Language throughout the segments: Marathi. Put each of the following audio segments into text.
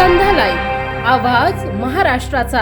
आवाज महाराष्ट्राचा.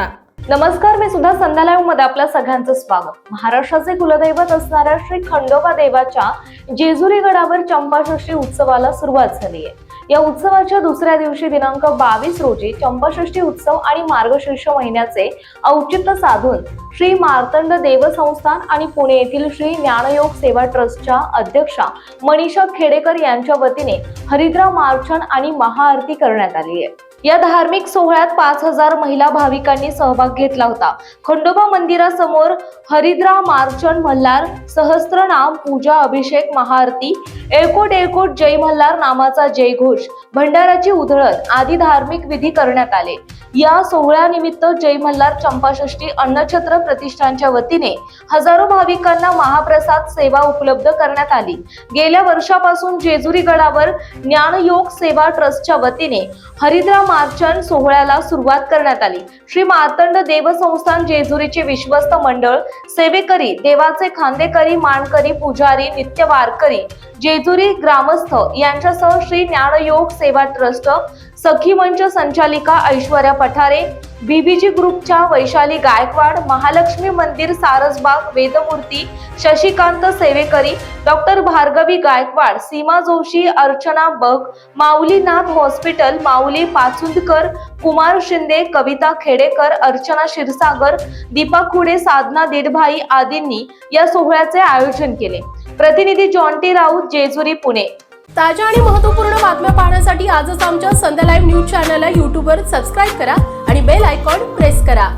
नमस्कार मी सुद्धा संध्यालायमध्ये आपल्या सगळ्यांचं स्वागत. महाराष्ट्राचे कुलदैवत असणाऱ्या श्री खंडोबा देवाच्या जेजुरी गडावर चंपाषष्ठी उत्सवाला सुरुवात झाली आहे. या उत्सवाच्या दुसऱ्या दिवशी दिनांक बावीस रोजी चंपाषष्ठी उत्सव आणि मार्गशीर्ष महिन्याचे औचित्य साधून श्री मार्तंड देवसंस्थान आणि पुणे येथील श्री ज्ञानयोग सेवा ट्रस्टच्या अध्यक्षा मनीषा खेडेकर यांच्या वतीने हरिद्रा मार्चन आणि महाआरती करण्यात आली आहे. या धार्मिक सोहळ्यात पाच हजार महिला भाविकांनी सहभाग घेतला होता. खंडोबा मंदिरासमोर हरिद्रा मार्चन मल्हार सहस्त्रनाम पूजा अभिषेक महाआरती एळकोट एळकोट जय मल्हार नामाचा जयघोष भंडाराची उधळण आदी धार्मिक विधी करण्यात आले. या सोहळ्यानिमित्त जय मल्हार चंपाषष्ठी अन्नछत्र प्रतिष्ठानच्या वतीने हजारो भाविकांना महाप्रसाद सेवा उपलब्ध करण्यात आली. गेल्या वर्षापासून जेजुरी गडावर ज्ञानयोग सेवा ट्रस्टच्या वतीने हरिद्रा मार्चन सोहळ्याला सुरुवात करण्यात आली. श्री मार्तंड देवसंस्थान जेजुरीचे विश्वस्त मंडळ सेवेकरी देवाचे खांदेकरी मानकरी पुजारी नित्य वारकरी जेजुरी ग्रामस्थ यांच्यासह श्री ज्ञानयोग सेवा ट्रस्ट सखी मंच संचालिका ऐश्वर्या पठारे बीबीजी ग्रुपच्या वैशाली गायकवाड महालक्ष्मी मंदिर सारसबाग वेदमूर्ती शशिकांत सेवेकरी डॉक्टर भार्गवी गायकवाड सीमा जोशी अर्चना बग माऊलीनाथ हॉस्पिटल माऊली पाचुंदकर कुमार शिंदे कविता खेडेकर अर्चना क्षीरसागर दीपा खुडे साधना दिडभाई आदींनी या सोहळ्याचे आयोजन केले. प्रतिनिधी जॉन्टी राऊत जेजुरी पुणे. ताज्या आणि महत्त्वपूर्ण बातम्या पाहण्यासाठी आजच आमच्या संध्या लाईव्ह न्यूज चॅनलला यूट्यूबवर सबस्क्राईब करा आणि बेल आयकॉन प्रेस करा.